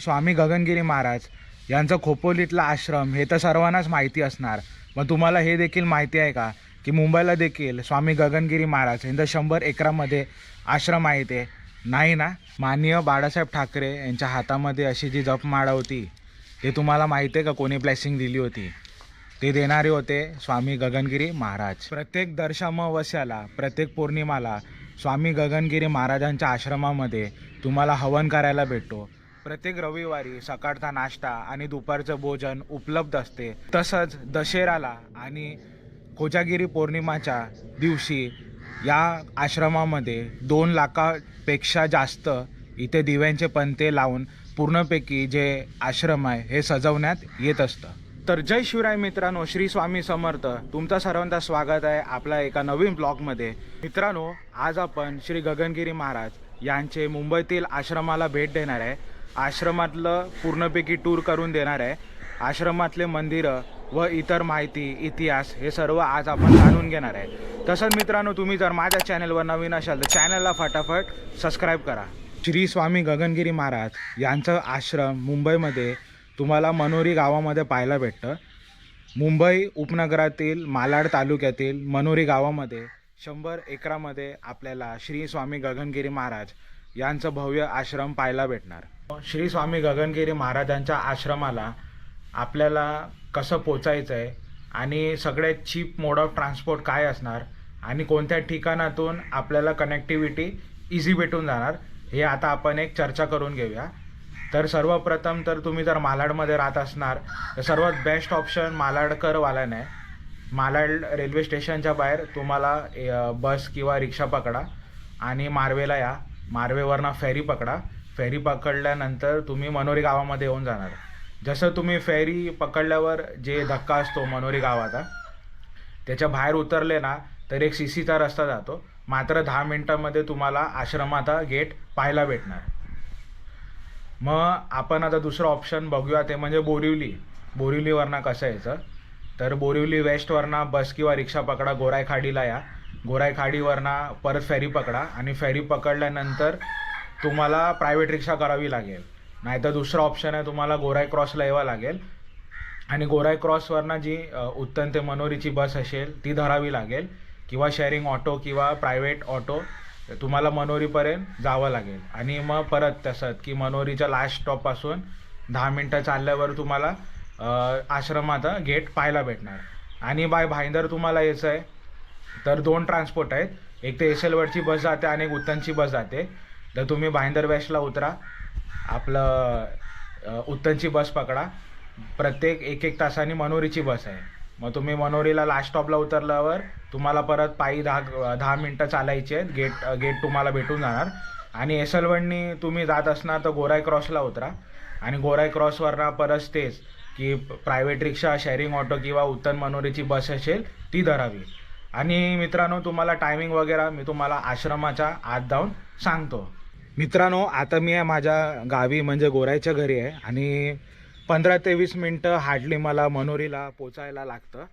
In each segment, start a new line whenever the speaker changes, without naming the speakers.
स्वामी गगनगिरी महाराज यांचं खोपोलीतला आश्रम हे तर सर्वांनाच माहिती असणार. पण तुम्हाला हे देखील माहिती आहे का? की मुंबईला देखील स्वामी गगनगिरी महाराज यांचं शंभर एकरामध्ये आश्रम आहे ते. नाही ना? माननीय बाळासाहेब ठाकरे यांच्या हातामध्ये अशी जी जपमाळा होती ते तुम्हाला माहिती आहे का? कोणी ब्लेसिंग दिली होती? ते देणारे होते स्वामी गगनगिरी महाराज. प्रत्येक दर्शमावस्याला प्रत्येक पौर्णिमाला स्वामी गगनगिरी महाराजांच्या आश्रमामध्ये तुम्हाला हवन करायला भेटतो. प्रत्येक रविवारी सकाळचा नाश्ता आणि दुपारचं भोजन उपलब्ध असते. तसंच दशेराला आणि कोजागिरी पौर्णिमाच्या दिवशी या आश्रमामध्ये दोन लाखापेक्षा जास्त इथे दिव्यांचे पंते लावून पूर्णपैकी जे आश्रम आहे हे सजवण्यात येत असतं. तर जय शिवराय मित्रांनो श्री स्वामी समर्थ. तुमचं सर्वांचा स्वागत आहे आपल्या एका नवीन ब्लॉगमध्ये. मित्रांनो आज आपण श्री गगनगिरी महाराज यांचे मुंबईतील आश्रमाला भेट देणार आहे. आश्रमातलं पूर्णपैकी टूर करून देणार आहे. आश्रमातले मंदिरं व इतर माहिती इतिहास हे सर्व आज आपण जाणून घेणार आहे. तसंच मित्रांनो तुम्ही जर माझ्या चॅनलवर नवीन असाल तर चॅनलला फटाफट सबस्क्राईब करा. श्री स्वामी गगनगिरी महाराज यांचं आश्रम मुंबईमध्ये तुम्हाला मनोरी गावामध्ये पाहायला भेटतं. मुंबई उपनगरातील मालाड तालुक्यातील मनोरी गावामध्ये शंभर एकरामध्ये आपल्याला श्री स्वामी गगनगिरी महाराज यांचं भव्य आश्रम पाहायला भेटणार. श्री स्वामी गगनगिरी महाराजांच्या आश्रमाला आपल्याला कसं पोचायचं आहे आणि सगळ्यात चीप मोड ऑफ ट्रान्सपोर्ट काय असणार आणि कोणत्या ठिकाणातून आपल्याला कनेक्टिव्हिटी इझी भेटून जाणार हे आता आपण एक चर्चा करून घेऊया. तर सर्वप्रथम तर तुम्ही जर मालाडमध्ये राहत असणार तर सर्वात बेस्ट ऑप्शन मालाडकरवाल्याने आहे मालाड रेल्वे स्टेशनच्या बाहेर तुम्हाला बस किंवा रिक्षा पकडा आणि मार्वेला या मार्वेवरनं फेरी पकडा. फेरी पकडल्यानंतर तुम्ही मनोरी गावामध्ये येऊन जाणार. जसं तुम्ही फेरी पकडल्यावर जे धक्का असतो मनोरी गावाचा त्याच्या बाहेर उतरले ना तर एक सी सीचा रस्ता जातो. मात्र दहा मिनटामध्ये तुम्हाला आश्रमाचा गेट पाहायला भेटणार. मग आपण आता दुसरं ऑप्शन बघूया ते म्हणजे बोरिवली. बोरिवलीवरनं कसं यायचं? तर बोरिवली वेस्टवरनं बस किंवा रिक्षा पकडा गोरायखाडीला या. गोराई खाडीवरनं परत फेरी पकडा आणि फेरी पकडल्यानंतर तुम्हाला प्रायव्हेट रिक्षा करावी लागेल. नाहीतर दुसरा ऑप्शन आहे तुम्हाला गोराई क्रॉसला यावं लागेल. आणि गोराई क्रॉसवरनं जी उत्तम उत्तन ते मनोरीची बस असेल ती धरावी लागेल. किंवा शेअरिंग ऑटो किंवा प्रायव्हेट ऑटो तुम्हाला मनोरीपर्यंत जावं लागेल. आणि मग परत तसंच की मनोरीच्या लास्ट स्टॉपपासून दहा मिनटं चालल्यावर तुम्हाला आश्रमात आश्रमाचा गेट पाहायला भेटणार. आणि बाय भाईंदर तुम्हाला यायचं आहे तर दोन ट्रान्सपोर्ट आहेत. एक ते एसएलवरची बस जाते आणि एक उत्तनची बस जाते. तर तुम्ही भाईंदर वेस्टला उतरा. आपलं उत्तनची बस पकडा. प्रत्येक एक एक तासाने मनोरीची बस आहे. मग तुम्ही मनोरीला लास्ट स्टॉपला उतरल्यावर तुम्हाला परत पायी दहा दहा मिनटं चालायची आहेत. गेट गेट तुम्हाला भेटून जाणार. आणि एसलवडनी तुम्ही जात असणार तर गोराई क्रॉसला उतरा. आणि गोराई क्रॉसवरनं परत तेच की प्रायव्हेट रिक्षा शेअरिंग ऑटो किंवा उत्तन मनोरीची बस असेल ती धरावी. आणि मित्रांनो तुम्हाला टायमिंग वगैरे मी तुम्हाला आश्रमाच्या आत जाऊन सांगतो. मित्रांनो आता मी आहे माझ्या गावी म्हणजे गोराईच्या घरी आहे. आणि पंधरा ते वीस मिनटं हार्डली मला मनोरीला पोचायला लागतं.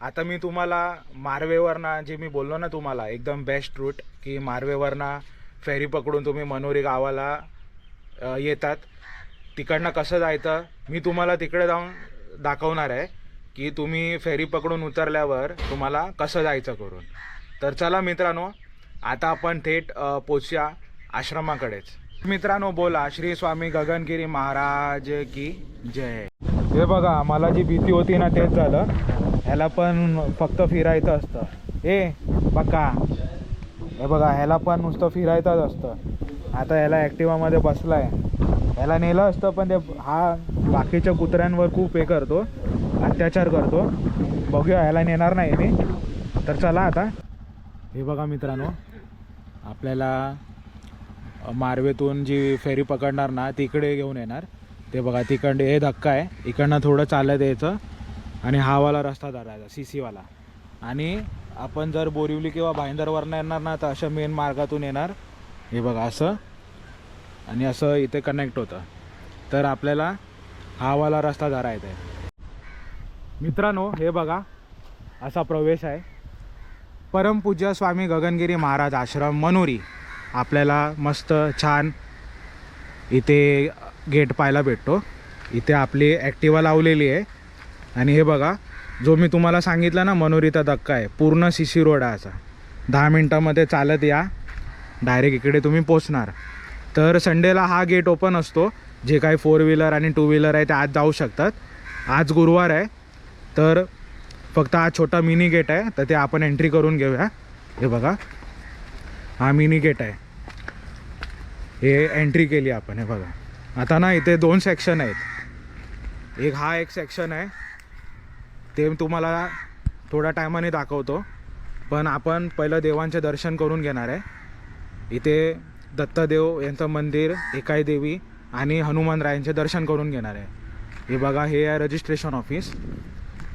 आता मी तुम्हाला मार्वेवरनं जे मी बोललो ना तुम्हाला एकदम बेस्ट रूट की मार्वेवरनं फेरी पकडून तुम्ही मनोरी गावाला येतात. तिकडनं कसं जायचं मी तुम्हाला तिकडे जाऊन दाखवणार आहे की तुम्ही फेरी पकडून उतरल्यावर तुम्हाला कसं जायचं करून. तर चला मित्रांनो आता आपण थेट पोचूया. आश्रमाकडेच. मित्रांनो बोला. श्री स्वामी गगनगिरी महाराज की जय. हे बघा मला जी भीती होती ना तेच झालं. ह्याला पण फक्त फिरायचं असतं. ए बक्का हे बघा ह्याला पण नुसतं फिरायचंच असतं. आता ह्याला ॲक्टिवामध्ये बसलाय. ह्याला नेलं असतं पण ते हा बाकीच्या कुत्र्यांवर खूप हे करतो अत्याचार करतो. बघूया ह्याला नेणार नाही मी. तर चला आता. हे बघा मित्रांनो आपल्याला मार्वेतून जी फेरी पकडणार ना तिकडे घेऊन येणार. ते बघा तिकडे हे धक्का आहे. इकडनं थोडं चालत यायचं. आणि हावाला रस्ता धरायचा सी सीवाला आणि आपण जर बोरिवली किंवा भाईंदरवरनं येणार ना तर अशा मेन मार्गातून येणार. हे बघा असं. आणि असं इथे कनेक्ट होतं. तर आपल्याला हावाला रस्ता धरायचा आहे. मित्रांनो हे बघा असा प्रवेश आहे. परमपूज्य स्वामी गगनगिरी महाराज आश्रम मनोरी. आपल्याला मस्त छान इथे गेट पाहायला भेटतो. इथे आपली ॲक्टिवा लावलेली आहे. आणि हे बघा जो मी तुम्हाला सांगितलं ना मनोरीता धक्का आहे पूर्ण सी सी रोड आहे असा. दहा मिनटामध्ये चालत या. डायरेक्ट इकडे तुम्ही पोचणार. तर संडेला हा गेट ओपन असतो. जे काही फोर व्हीलर आणि टू व्हीलर आहे ते आज जाऊ शकतात. आज गुरुवार आहे. तर फक्त हा छोटा मिनी गेट आहे. तर ते आपण एंट्री करून घेऊया. हे बघा. हा मिनी गेट आहे. हे एंट्री केली आपण हे बघा. आता ना इथे दोन सेक्शन आहेत. एक हा एक सेक्शन आहे. ते तुम्हाला थोड्या टायमाने दाखवतो. पण आपण पहिलं देवांचे दर्शन करून घेणार आहे. इथे दत्तदेव यांचं मंदिर एकाई देवी आणि हनुमानरायांचे दर्शन करून घेणार आहे. हे बघा हे आहे रजिस्ट्रेशन ऑफिस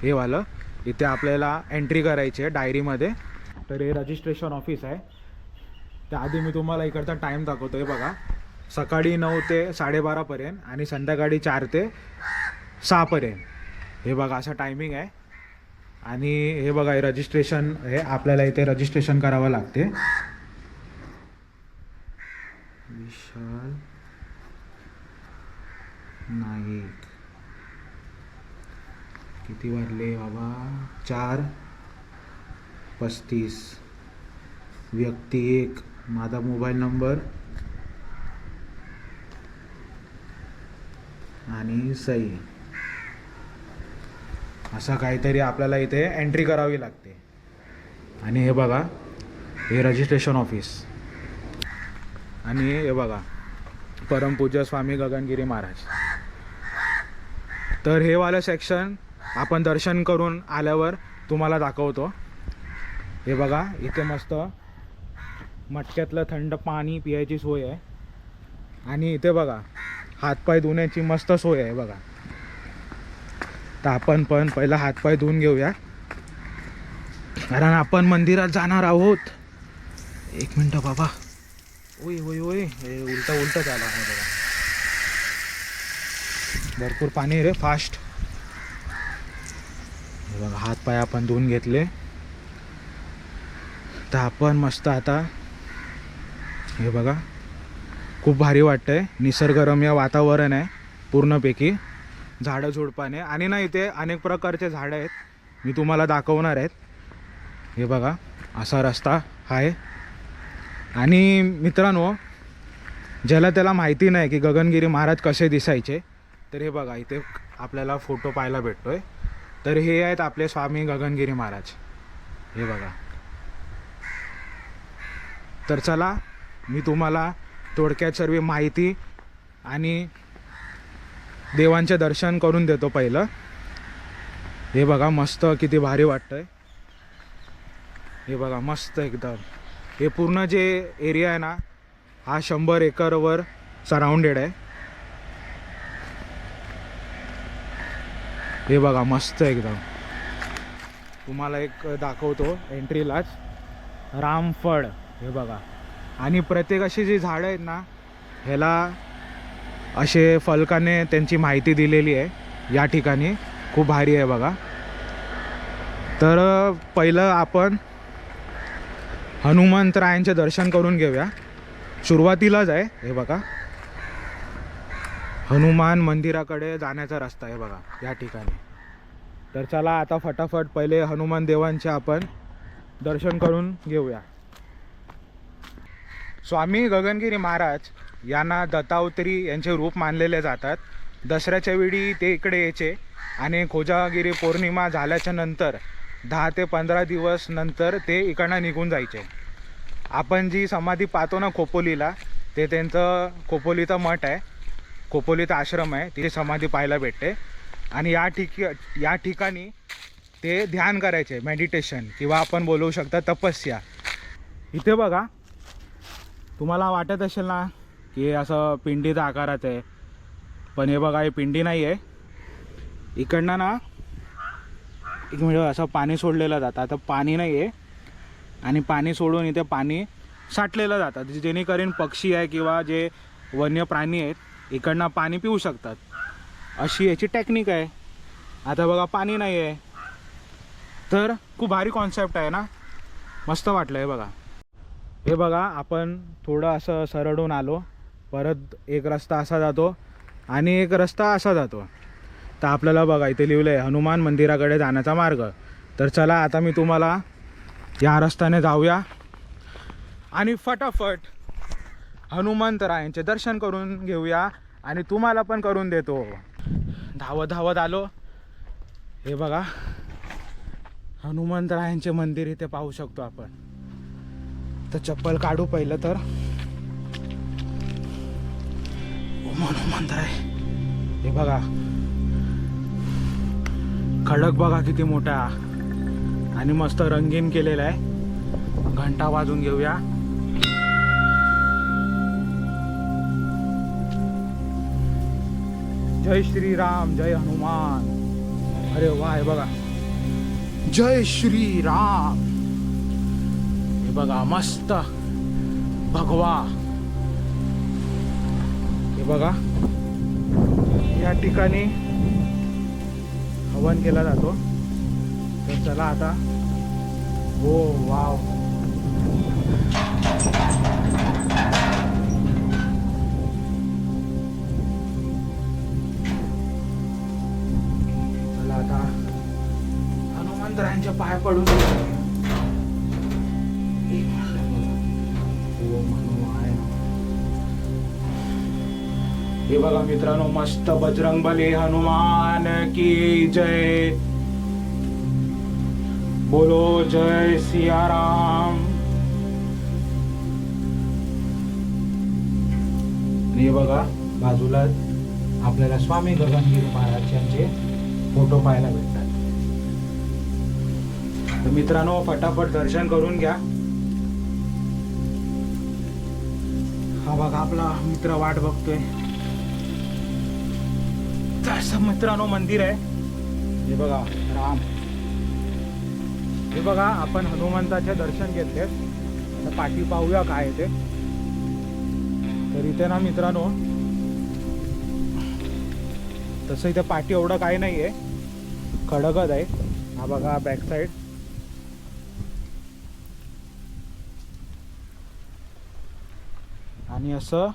हे वालं. इथे आपल्याला एंट्री करायची आहे डायरीमध्ये तर हे रजिस्ट्रेशन ऑफिस आहे. त्याआधी मी तुम्हाला इकडचा टाईम दाखवतो. आहे बघा. सकाळी नऊ ते साडेबारापर्यंत आणि संध्याकाळी चार ते सहापर्यंत हे बघा असं टायमिंग आहे. आणि हे बघा रजिस्ट्रेशन हे आपल्याला इथे रजिस्ट्रेशन करावं लागते. विशाल नाईक. किती वाजले? बाबा चार पस्तीस. व्यक्ती एक. माझा मोबाईल नंबर आणि सई असं काहीतरी आपल्याला इथे एंट्री करावी लागते. आणि हे बघा हे रजिस्ट्रेशन ऑफिस आणि हे बघा परमपूज्य स्वामी गगनगिरी महाराज. तर हे वालं सेक्शन आपण दर्शन करून आल्यावर तुम्हाला दाखवतो. हे बघा इथे मस्त मटक्यातलं थंड पाणी पियायची सोय आहे. आणि इथे बघा हातपाय धुण्याची मस्त सोय आहे बघा. तर आपण पण पहिला हातपाय धुवून घेऊया. कारण आपण मंदिरात जाणार आहोत. एक मिनटं बाबा. ओय ओय ओय. हे उलटा उलट झाला आहे बघा. भरपूर पाणी रे फास्ट बघा हातपाय आपण धुवून घेतले. तर आपण मस्त आता हे बघा. खूप भारी वाटतंय. निसर्गरम्य वातावरण आहे पूर्णपैकी. झाडं झुडपाने. आणि ना इथे अनेक प्रकारचे झाडं आहेत. मी तुम्हाला दाखवणार आहेत. हे बघा. असा रस्ता आहे. आणि मित्रांनो ज्याला त्याला माहिती नाही की गगनगिरी महाराज कसे दिसायचे तर हे बघा इथे आपल्याला फोटो पाहायला भेटतोय. तर हे आहेत आपले स्वामी गगनगिरी महाराज. हे बघा. तर चला मी तुम्हाला थोडक्यात सर्व माहिती आणि देवांचे दर्शन करून देतो पहिलं. हे बघा मस्त किती भारी वाटतंय. हे बघा मस्त एकदम. हे पूर्ण जे एरिया आहे ना हा शंभर एकरवर सराउंडेड आहे. हे बघा मस्त एकदम. तुम्हाला एक दाखवतो एंट्रीलाच रामफळ हे बघा. आणि प्रत्येक अशी जी झाडं आहेत ना ह्याला असे फलकाने त्यांची माहिती दिलेली आहे. या ठिकाणी खूप भारी आहे बघा. तर पहिलं आपण हनुमंतरायांचे दर्शन करून घेऊया. सुरुवातीलाच आहे हे बघा. हनुमान मंदिराकडे जाण्याचा रस्ता आहे बघा या ठिकाणी. तर चला आता फटाफट पहिले हनुमान देवांचे आपण दर्शन करून घेऊया. स्वामी गगनगिरी महाराज यांना दत्तावतरी यांचे रूप मानलेले जातात. दसऱ्याच्या वेळी ते इकडे यायचे आणि खोजागिरी पौर्णिमा झाल्याच्यानंतर दहा ते पंधरा दिवस नंतर ते इकडनं निघून जायचे. आपण जी समाधी पाहतो ना खोपोलीला ते त्यांचं खोपोलीचा मठ आहे. खोपोलीचा आश्रम आहे तिथे समाधी पाहायला भेटते. आणि या ठिक या ठिकाणी ते ध्यान करायचे मेडिटेशन किंवा आपण बोलवू शकता तपस्या. इथे बघा तुम्हाला वाटत असेल ना की असं पिंडीचा आकारात आहे. पण हे बघा हे पिंडी नाही आहे इकडनं ना एक म्हणजे असं पाणी सोडलेलं जातं. आता पाणी नाही आहे आणि पाणी सोडून इथे पाणी साठलेलं जातं. जेणेकरून पक्षी आहे किंवा जे वन्य प्राणी आहेत इकडनं पाणी पिऊ शकतात. अशी याची टेक्निक आहे. आता बघा पाणी नाही आहे तर खूप भारी कॉन्सेप्ट आहे ना? मस्त वाटलं आहे बघा. हे बघा आपण थोडं असं सरळून आलो. परत एक रस्ता असा जातो आणि एक रस्ता असा जातो. तर आपल्याला बघा इथे लिहिलं आहे हनुमान मंदिराकडे जाण्याचा मार्ग. तर चला आता मी तुम्हाला या रस्त्याने जाऊया. आणि फटाफट हनुमंतरायांचे दर्शन करून घेऊया आणि तुम्हाला पण करून देतो. धावत धावत आलो. हे बघा हनुमंतरायांचे मंदिर इथे पाहू शकतो आपण. तर चप्पल काढू पहिलं तर. ओम हनुमंतराय हे बघा. खडक बघा किती मोठा. आणि मस्त रंगीन केलेला आहे. घंटा वाजून घेऊया. जय श्रीराम जय हनुमान. अरे वा हे बघा. जय श्रीराम. बघा मस्त भगवा हे बघा या ठिकाणी हवन केला जातो. तर चला आता. हो वाव. चला आता. हनुमंतरायांच्या पाय पडून मित्रांनो मस्त बजरंग बली हनुमान की जय. बोलो जय सियाराम. हे बघा बाजूला आपल्याला स्वामी गगनगिरी महाराज यांचे फोटो पाहायला भेटतात तर मित्रांनो फटाफट दर्शन करून घ्या. हा बघा आपला मित्र वाट बघतोय. असं मित्रांनो मंदिर आहे हे बघा राम। हे बघा आपण हनुमंताचे दर्शन घेतले. आता पाठी पाहूया काय ते. तर इथे ना मित्रांनो तसं इथे पाठी एवढं काही नाही आहे खडकच आहे. हा बघा बॅक साईड आणि असं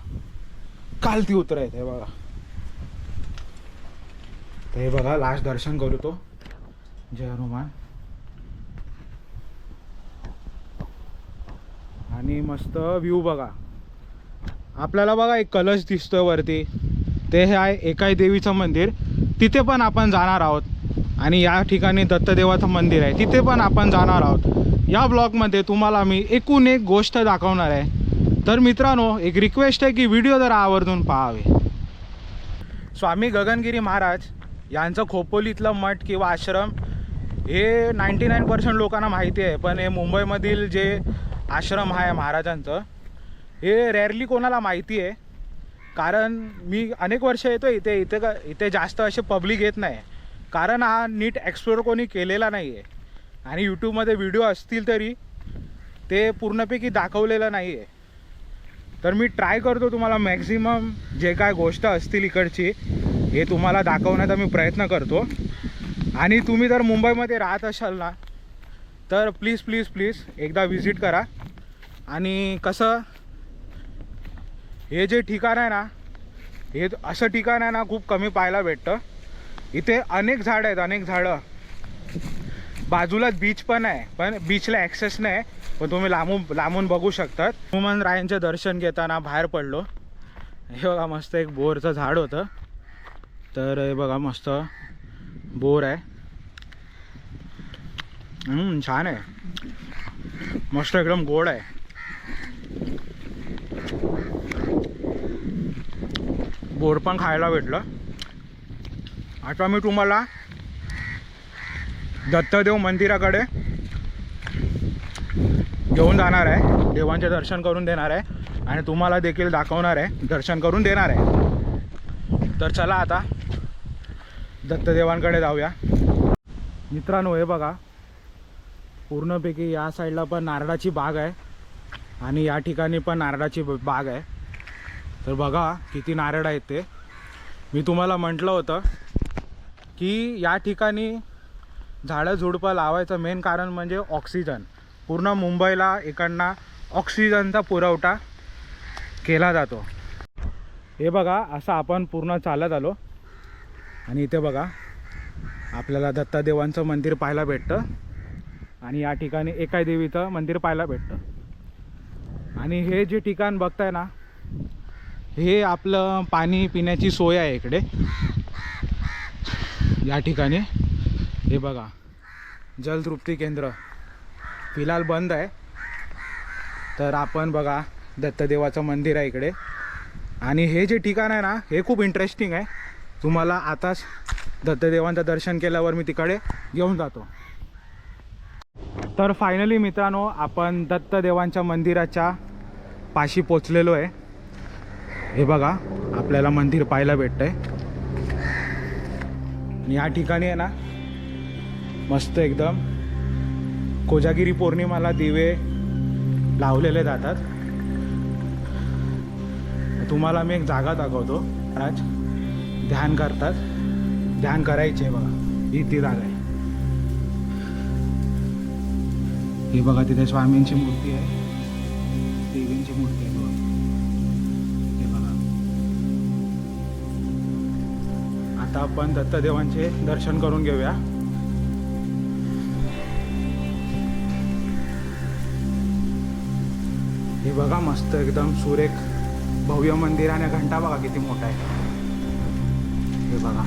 कालती उतरायचं हे बघा. तर हे बघा लास्ट दर्शन करू तो. जय हनुमान. आणि मस्त व्ह्यू बघा. आपल्याला बघा एक कलश दिसतोय वरती. ते हे आहे एकाई देवीचं मंदिर. तिथे पण आपण जाणार आहोत. आणि या ठिकाणी दत्तदेवाचं मंदिर आहे. तिथे पण आपण जाणार आहोत. या ब्लॉगमध्ये तुम्हाला मी एकूण एक गोष्ट दाखवणार आहे. तर मित्रांनो एक रिक्वेस्ट आहे की व्हिडिओ जरा आवर्जून पाहावे. स्वामी गगनगिरी महाराज यांचं खोपोलीतलं मठ किंवा आश्रम हे नाईंटी नाईन पर्सेंट लोकांना माहिती आहे पण हे मुंबईमधील जे आश्रम आहे महाराजांचं हे रेअरली कोणाला माहिती आहे. कारण मी अनेक वर्ष येतो इथे इथे का इथे जास्त असे पब्लिक येत नाही. कारण हा नीट एक्सप्लोर कोणी केलेला नाही आहे आणि यूट्यूबमध्ये व्हिडिओ असतील तरी ते पूर्णपैकी दाखवलेलं नाही आहे तर मी ट्राय करतो तुम्हाला मॅक्झिमम जे काय गोष्ट असतील इकडची हे तुम्हाला दाखवण्याचा मी प्रयत्न करतो. आणि तुम्ही जर मुंबईमध्ये राहत असाल ना तर प्लीज प्लीज प्लीज एकदा व्हिजिट करा. आणि कसं हे जे ठिकाण आहे ना हे असं ठिकाण आहे ना खूप कमी पाहायला भेटतं. इथे अनेक झाडं आहेत अनेक झाडं. बाजूलाच बीच पण आहे पण बीचला ॲक्सेस नाही. पण तुम्ही लांबून लांबून बघू शकतात. हनुमान रायांचे दर्शन घेताना बाहेर पडलो. हे बघा मस्त एक बोरचं झाड होतं. तर हे बघा मस्त बोर आहे. छान आहे. मस्त एकदम गोड आहे. बोर पण खायला भेटलं. आता मी तुम्हाला दत्तदेव मंदिराकडे घेऊन जाणार आहे. देवांचे दर्शन करून देणार आहे. आणि तुम्हाला देखील दाखवणार आहे. दर्शन करून देणार आहे. तर चला आता. दत्तदेवांकडे जाऊया. मित्रांनो हे बघा. पूर्णपैकी या साईडला पण नारळाची बाग आहे आणि या ठिकाणी पण नारळाची ब- बाग आहे. तर बघा किती नारळ आहेत ते. मी तुम्हाला म्हटलं होतं की या ठिकाणी झाडं झुडपं लावायचं मेन कारण म्हणजे ऑक्सिजन पूर्ण मुंबईला इकडनं ऑक्सिजनचा पुरवठा केला जातो. हे बघा असं आपण पूर्ण चालत आलो. आणि इथे बघा आपल्याला दत्तादेवांचं मंदिर पाहायला भेटतं. आणि या ठिकाणी एकाय देवीचं मंदिर पाहायला भेटतं. आणि हे जे ठिकाण बघताय ना हे आपलं पाणी पिण्याची सोय आहे इकडे. या ठिकाणी. हे बघा जलतृप्ती केंद्र. फिलहाल बंद आहे. तर आपण बघा दत्तदेवाचं मंदिर आहे इकडे. आणि हे जे ठिकाण आहे ना हे खूप इंटरेस्टिंग आहे. तुम्हाला आताच दत्तदेवांचं दर्शन केल्यावर मी तिकडे घेऊन जातो. तर फायनली मित्रांनो आपण दत्तदेवांच्या मंदिराच्या पाशी पोचलेलो आहे. हे बघा आपल्याला मंदिर पाहायला भेटतं आहे या ठिकाणी आहे ना मस्त एकदम कोजागिरी पौर्णिमाला दिवे लावलेले जातात. तुम्हाला मी एक जागा दाखवतो आज ध्यान करतात. ध्यान करायचे बघा. ही ती जागा आहे. ही बघा तिथे स्वामींची मूर्ती आहे. देवींची मूर्ती आहे बघा. हे बघा. आता आपण दत्तदेवांचे दर्शन करून घेऊया. हे बघा मस्त एकदम सुरेख भव्य मंदिर आणि घंटा बघा किती मोठा आहे. हे बघा.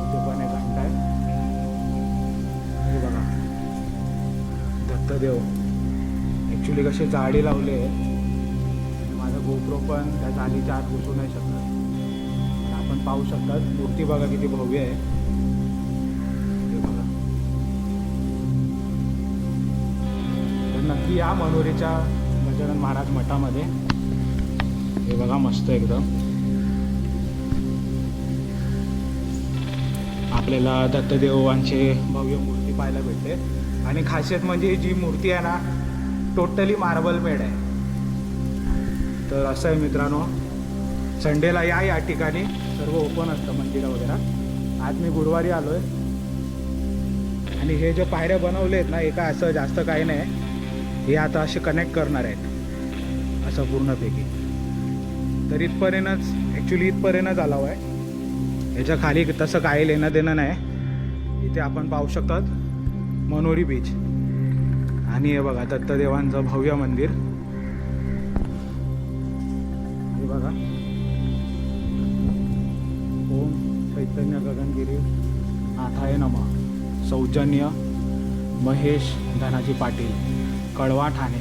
इथे पण एक घंटा आहे. हे बघा. दत्तदेव. ॲक्च्युली कसे जाळी लावले माझा गोप्रो पण त्या जाळीच्या आत घुसू नाही शकत. आपण पाहू शकतात. मूर्ती बघा किती भव्य आहे. हे बघा. तर नक्की या मनोरीच्या गजानन महाराज मठामध्ये हे बघा मस्त एकदम. आपल्याला दत्तदेवांचे भव्य मूर्ती पाहायला भेटते. आणि खासियत म्हणजे जी मूर्ती आहे ना टोटली मार्बल मेड आहे. तर असं आहे मित्रांनो संडेला या या ठिकाणी सर्व ओपन असतं मंदिरं वगैरे. आज मी गुरुवारी आलो आहे आणि हे जे पायऱ्या बनवले आहेत ना हे काय असं जास्त काही नाही. हे आता असे कनेक्ट करणार आहेत. असं पूर्णपैकी. तर इथपर्यंतच ॲक्च्युली इथपर्यंतच आलाव आहे. याच्या खाली तसं काही लेणं देणं नाही. इथे आपण पाहू शकतात मनोरी बीच आणि हे बघा दत्तदेवांचं भव्य मंदिर. हे बघा. ओम चैतन्य गगनगिरी. नाथाय नमा. सौजन्य महेश धनाजी पाटील. कळवा ठाणे.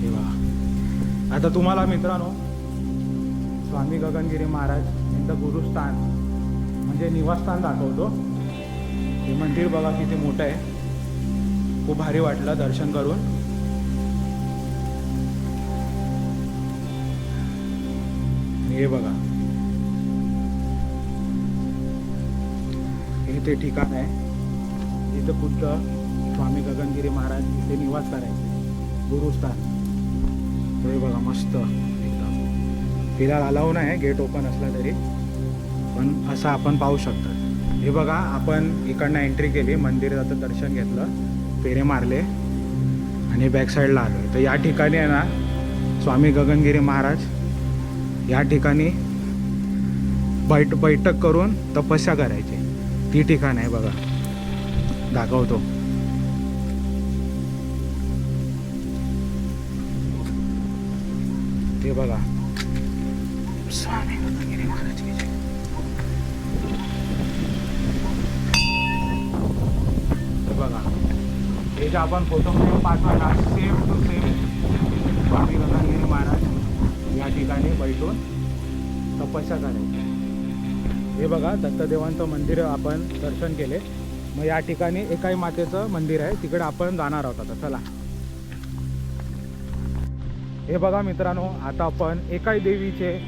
हे बघा. आता तुम्हाला मित्रांनो स्वामी गगनगिरी महाराज यांचं गुरुस्थान म्हणजे निवासस्थान दाखवतो. हे मंदिर बघा किती मोठं आहे. खूप भारी वाटलं दर्शन करून. हे बघा. हे ते ठिकाण आहे. इथं खुद्द स्वामी गगनगिरी महाराज इथे निवास करायचे. गुरुस्थान. हे बघा मस्त. एकदम अलाव नाही गेट ओपन असला तरी. पण असं आपण पाहू शकतो. हे बघा आपण इकडनं एंट्री केली मंदिराचं दर्शन घेतलं फेरे मारले आणि बॅक साईडला आलो तर या ठिकाणी आहे ना स्वामी गगनगिरी महाराज या ठिकाणी बैठ बैठक करून तपस्या करायची. ती ठिकाण आहे बघा. दाखवतो. ते बघा. स्वामी गगनगिरी महाराज की जय. हे बघा. हे जे आपण फोटो पाठवला same to same Swami Gagangiri Maharaj या ठिकाणी बैठून तपस्या करायची हे बघा दत्तदेवांचं मंदिर आपण दर्शन केले. मग या ठिकाणी एकाही मातेचं मंदिर आहे. तिकडे आपण जाणार आहोत आता. चला. हे बघा मित्रांनो आता आपण एकाही देवीचे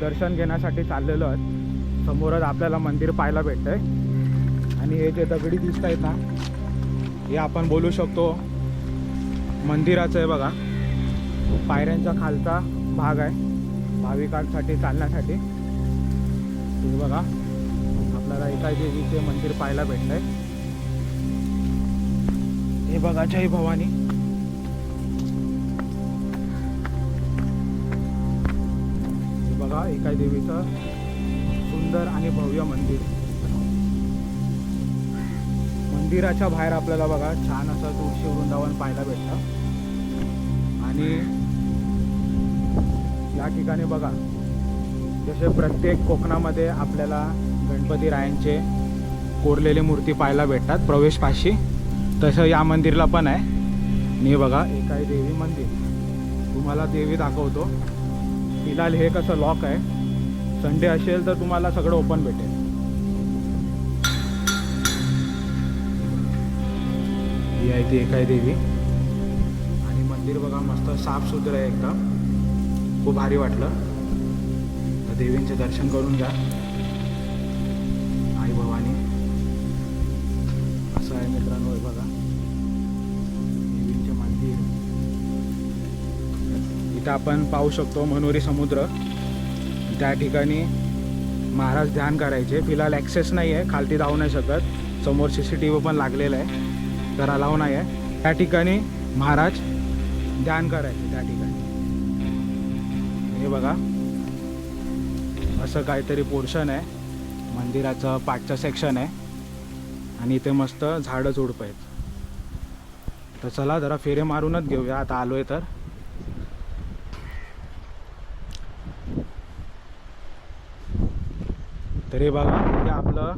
दर्शन घेण्यासाठी चाललेलो आहे समोरच आपल्याला मंदिर पाहायला भेटतंय. आणि हे जे दगडी दिसत आहेत ना हे आपण बोलू शकतो मंदिराचं आहे बघा. पायऱ्यांचा खालचा भाग आहे भाविकांसाठी चालण्यासाठी. हे बघा आपल्याला एका देवीचे मंदिर पाहायला भेटतंय. हे बघा जय भवानी. बघा एकाय देवीचं सुंदर आणि भव्य मंदिर. मंदिराच्या बाहेर आपल्याला बघा छान असं तुळशी वृंदावन पाहायला भेटतं. आणि या ठिकाणी बघा जसे प्रत्येक कोकणामध्ये आपल्याला गणपती रायांचे कोरलेले मूर्ती पाहायला भेटतात प्रवेशपाशी. तसं या मंदिरला पण आहे. आणि बघा एकाई देवी मंदिर. तुम्हाला देवी दाखवतो. फिलहाल हे कसं लॉक आहे? संडे असेल तर तुम्हाला सगळं ओपन भेटेल. ही आहे ती एकाय देवी. आणि मंदिर बघा मस्त साफसुथरं आहे एकदम. खूप भारी वाटलं. तर देवींचे दर्शन करून घ्या. इथं आपण पाहू शकतो मनोरी समुद्र. त्या ठिकाणी महाराज ध्यान करायचे. फिलहाल ॲक्सेस नाही आहे खालती जाऊ नाही शकत. समोर सी सी टी व्ही पण लागलेलं आहे. तर अलाव नाही आहे त्या ठिकाणी महाराज ध्यान करायचे त्या ठिकाणी. हे बघा. असं काहीतरी पोर्शन आहे. मंदिराचं पाठचं सेक्शन आहे. आणि इथे मस्त झाडं झुडपं आहेत. तर चला जरा फेरे मारूनच घेऊया. आता आलो आहे तर. तर हे बघा इथे आपलं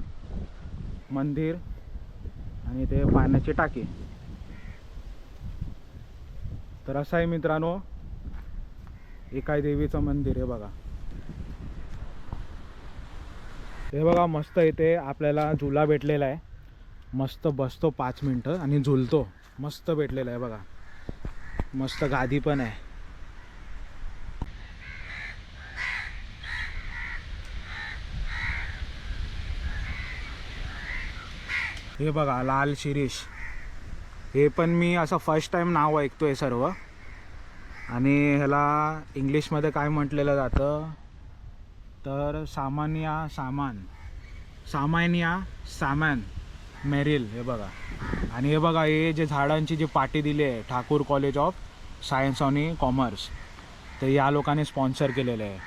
मंदिर आणि ते पाण्याची टाकी. तर असं आहे मित्रांनो एकाय देवीचं मंदिर हे बघा. हे बघा मस्त इथे आपल्याला झुला भेटलेला आहे. मस्त बसतो पाच मिनटं आणि झुलतो. मस्त भेटलेला आहे बघा. मस्त गादी पण आहे. हे बघा लाल शिरीष. हे पण मी असं फर्स्ट टाईम नाव ऐकतो आहे सर्व. आणि ह्याला इंग्लिशमध्ये काय म्हटलेलं जातं? तर सामान्या सामान. सामान्या सामान. मेरिल हे बघा. आणि हे बघा हे जे झाडांची जी पाटी दिली आहे ठाकूर कॉलेज ऑफ सायन्स आणि कॉमर्स तर या लोकांनी स्पॉन्सर केलेलं आहे.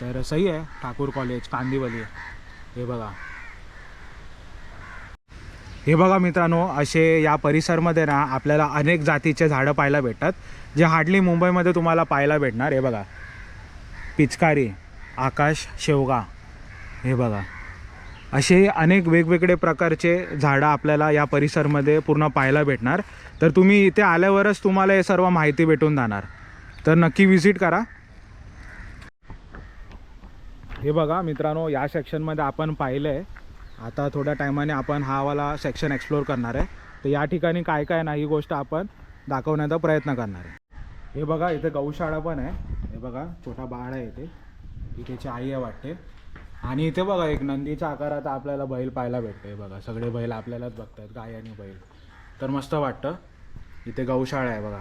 तर सही आहे ठाकूर कॉलेज कांदिवली. हे बघा. हे बघा मित्रांनो असे या परिसरमध्ये ना आपल्याला अनेक जातीचे झाडं पाहायला भेटतात जे हार्डली मुंबईमध्ये तुम्हाला पाहायला भेटणार. हे बघा. पिचकारी आकाश शेवगा. हे बघा. असे अनेक वेगवेगळे प्रकारचे झाडं आपल्याला या परिसरमध्ये पूर्ण पाहायला भेटणार. तर तुम्ही इथे आल्यावरच तुम्हाला हे सर्व माहिती भेटून जाणार. तर नक्की विजिट करा. हे बघा मित्रांनो या सेक्शनमध्ये आपण पाहिलं आहे आता थोड्या टायमाने आपण हा वाला सेक्शन एक्सप्लोर करणार आहे. तर या ठिकाणी काय काय ना ही गोष्ट आपण दाखवण्याचा प्रयत्न करणार आहे. हे बघा इथे गौशाळा पण आहे. हे बघा छोटा बाळ आहे इथे. इथेची आई आहे वाटते. आणि इथे बघा एक नंदीच्या आकारात आपल्याला बैल पाहायला भेटते बघा सगळे बैल आपल्यालाच बघतात गाय आणि बैल. तर मस्त वाटतं. इथे गौशाळा आहे बघा.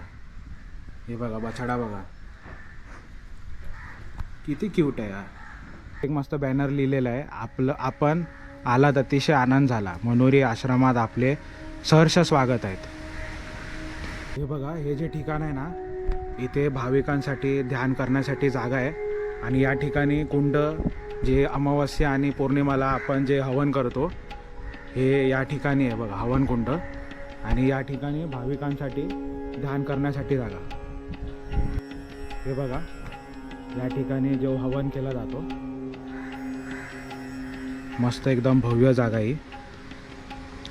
हे बघा बछडा बघा. किती क्यूट आहे यार. एक मस्त बॅनर लिहिलेला आहे. आपलं आपण आलात अतिशय आनंद झाला. मनोरी आश्रमात आपले सहर्ष स्वागत आहेत. हे बघा हे जे ठिकाण आहे ना इथे भाविकांसाठी ध्यान करण्यासाठी जागा आहे. आणि या ठिकाणी कुंड जे अमावस्या आणि पौर्णिमाला आपण जे हवन करतो हे या ठिकाणी आहे बघा हवन कुंड. आणि या ठिकाणी भाविकांसाठी ध्यान करण्यासाठी जागा. हे बघा या ठिकाणी जो हवन केला जातो मस्त एकदम भव्य जागा ही.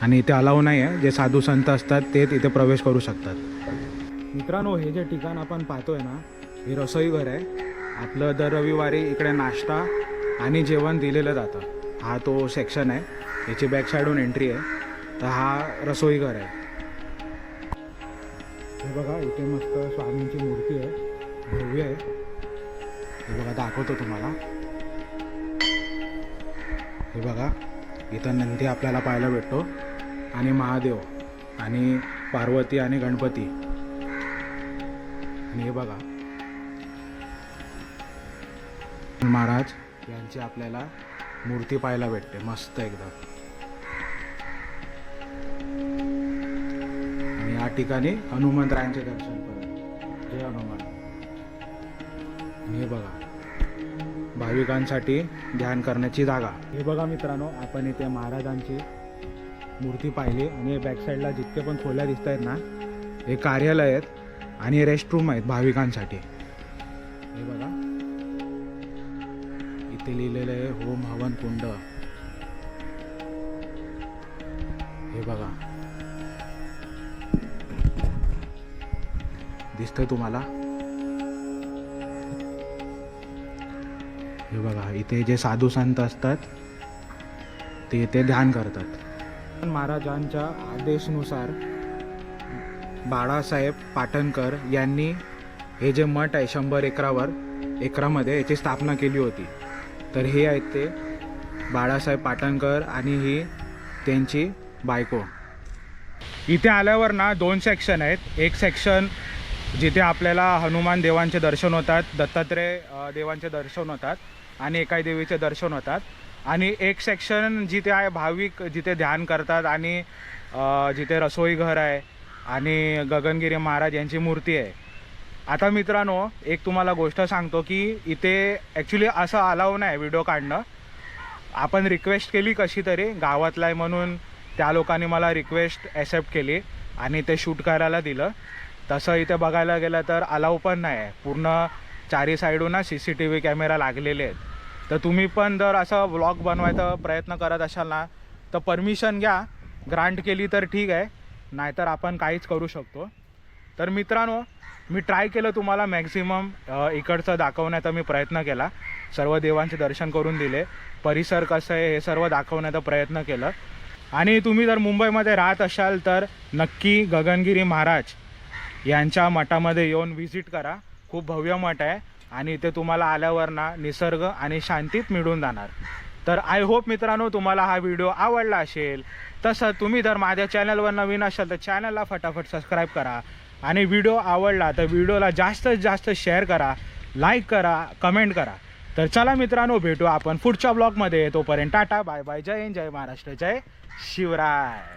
आणि इथे अलाव नाही आहे. जे साधू संत असतात ते इथे प्रवेश करू शकतात. मित्रांनो हे जे ठिकाण आपण पाहतोय ना हे रसोईघर आहे. आपलं दर रविवारी इकडे नाश्ता आणि जेवण दिलेलं जातं. हा तो सेक्शन आहे. याची बॅक साईडहून एंट्री आहे. तर हा रसोईघर आहे. हे बघा इथे मस्त स्वामींची मूर्ती आहे. भव्य आहे. हे बघा दाखवतो तुम्हाला. हे बघा इथं नंदी आपल्याला पाहायला भेटतो. आणि महादेव आणि पार्वती आणि गणपती. आणि हे बघा महाराज यांची आपल्याला मूर्ती पाहायला भेटते मस्त एकदम. आणि या ठिकाणी हनुमंतरायांचे दर्शन करा. जय हनुमान. आणि हे बघा भाविकांसाठी ध्यान करण्याची जागा. हे बघा मित्रांनो आपण इथे महाराजांची मूर्ती पाहिली आणि बॅक साईडला जितके पण खोल्या दिसत आहेत ना हे कार्यालय आहेत आणि रेस्ट रूम आहेत भाविकांसाठी. हे बघा. इथे लिहिलेलं आहे होम हवन कुंड. हे बघा. दिसतंय तुम्हाला? हे बघा इथे जे साधू संत असतात ते इथे ध्यान करतात. महाराजांच्या आदेशनुसार बाळासाहेब पाटणकर यांनी हे जे मठ आहे शंभर एकरावर एकरामध्ये याची स्थापना केली होती. तर हे आहेत ते बाळासाहेब पाटणकर आणि ही त्यांची बायको. इथे आल्यावर ना दोन सेक्शन आहेत. एक सेक्शन जिथे आपल्याला हनुमान देवांचे दर्शन होतात दत्तात्रय देवांचे दर्शन होतात. आणि एकाई देवीचे दर्शन होतात. आणि एक सेक्शन जिथे आहे भाविक जिथे ध्यान करतात आणि जिथे रसोई घर आहे आणि गगनगिरी महाराज यांची मूर्ती आहे. आता मित्रांनो एक तुम्हाला गोष्ट सांगतो की इथे ॲक्च्युली असं अलाव नाही व्हिडिओ काढणं. आपण रिक्वेस्ट केली कशी तरी गावातला आहे म्हणून त्या लोकांनी मला रिक्वेस्ट ॲक्सेप्ट केली आणि ते शूट करायला दिलं. तसं इथे बघायला गेलं तर अलाव पण नाही आहे. पूर्ण चारी साईडून ना C C T V camera लागलेले आहेत. तर तुम्ही पण जर असं व्लॉग बनवायचा प्रयत्न करत असाल ना तर परमिशन घ्या. ग्रांट केली तर ठीक आहे. नाहीतर आपण काहीच करू शकतो. तर मित्रांनो मी ट्राय केलं तुम्हाला मॅक्झिमम इकडचं दाखवण्याचा मी प्रयत्न केला. सर्व देवांचे दर्शन करून दिले. परिसर कसं आहे हे सर्व दाखवण्याचा प्रयत्न केलं. आणि तुम्ही जर मुंबईमध्ये राहत असाल तर नक्की गगनगिरी महाराज यांच्या मठामध्ये येऊन व्हिजिट करा. खूप भव्य मठ आहे आणि इथे तुम्हाला आल्यावर ना निसर्ग आणि शांतीत मिळून जाणार. तर आय होप मित्रांनो तुम्हाला हा व्हिडिओ आवडला असेल तसं तुम्ही जर माझ्या चॅनलवर नवीन असाल तर चॅनलला फटाफट सबस्क्राईब करा. आणि व्हिडिओ आवडला तर व्हिडिओला जास्तीत जास्त शेअर करा लाईक करा कमेंट करा. तर चला मित्रांनो भेटू आपण पुढच्या ब्लॉगमध्ये तोपर्यंत टाटा बाय बाय जय हिंद जय महाराष्ट्र. जय शिवराय.